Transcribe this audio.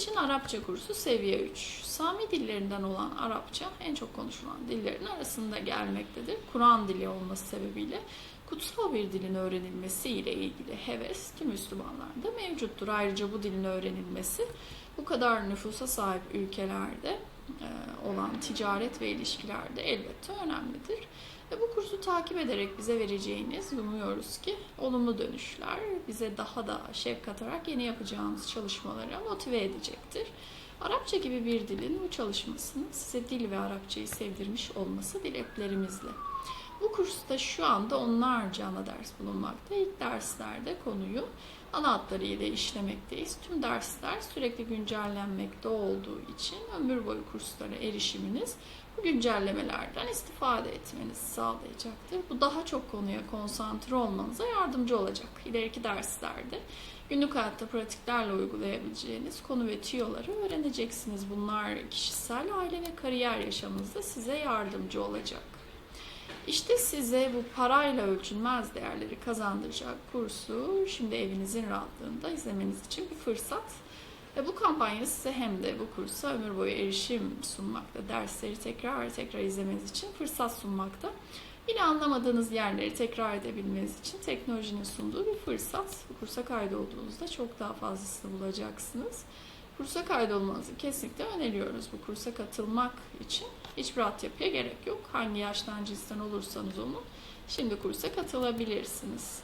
için Arapça kursu seviye 3. Sami dillerinden olan Arapça en çok konuşulan dillerin arasında gelmektedir. Kur'an dili olması sebebiyle kutsal bir dilin öğrenilmesi ile ilgili heves tüm Müslümanlarda mevcuttur. Ayrıca bu dilin öğrenilmesi bu kadar nüfusa sahip ülkelerde e, olan ticaret ve ilişkilerde elbette önemlidir. Takip ederek bize vereceğiniz umuyoruz ki olumlu dönüşler bize daha da şevk katarak yeni yapacağımız çalışmalara motive edecektir. Arapça gibi bir dilin bu çalışmasını size dil ve Arapçayı sevdirmiş olması dileklerimizle. Bu kursta şu anda onlarca ana ders bulunmakta. İlk derslerde konuyu ana hatlarıyla işlemekteyiz. Tüm dersler sürekli güncellenmekte olduğu için ömür boyu kurslara erişiminiz bu güncellemelerden istifade etmenizi sağlayacaktır. Bu daha çok konuya konsantre olmanıza yardımcı olacak. İleriki derslerde günlük hayatta pratiklerle uygulayabileceğiniz konu ve tüyoları öğreneceksiniz. Bunlar kişisel, aile ve kariyer yaşamınızda size yardımcı olacak. İşte size bu parayla ölçülmez değerleri kazandıracak kursu şimdi evinizin rahatlığında izlemeniz için bir fırsat. Ve bu kampanya size hem de bu kursa ömür boyu erişim sunmakta, dersleri tekrar tekrar izlemeniz için fırsat sunmakta. Yine anlamadığınız yerleri tekrar edebilmeniz için teknolojinin sunduğu bir fırsat. Bu kursa kaydolduğunuzda çok daha fazlasını bulacaksınız. Kursa kaydolmanızı kesinlikle öneriyoruz. Bu kursa katılmak için hiçbir altyapıya gerek yok. Hangi yaştan cinsten olursanız olun şimdi kursa katılabilirsiniz.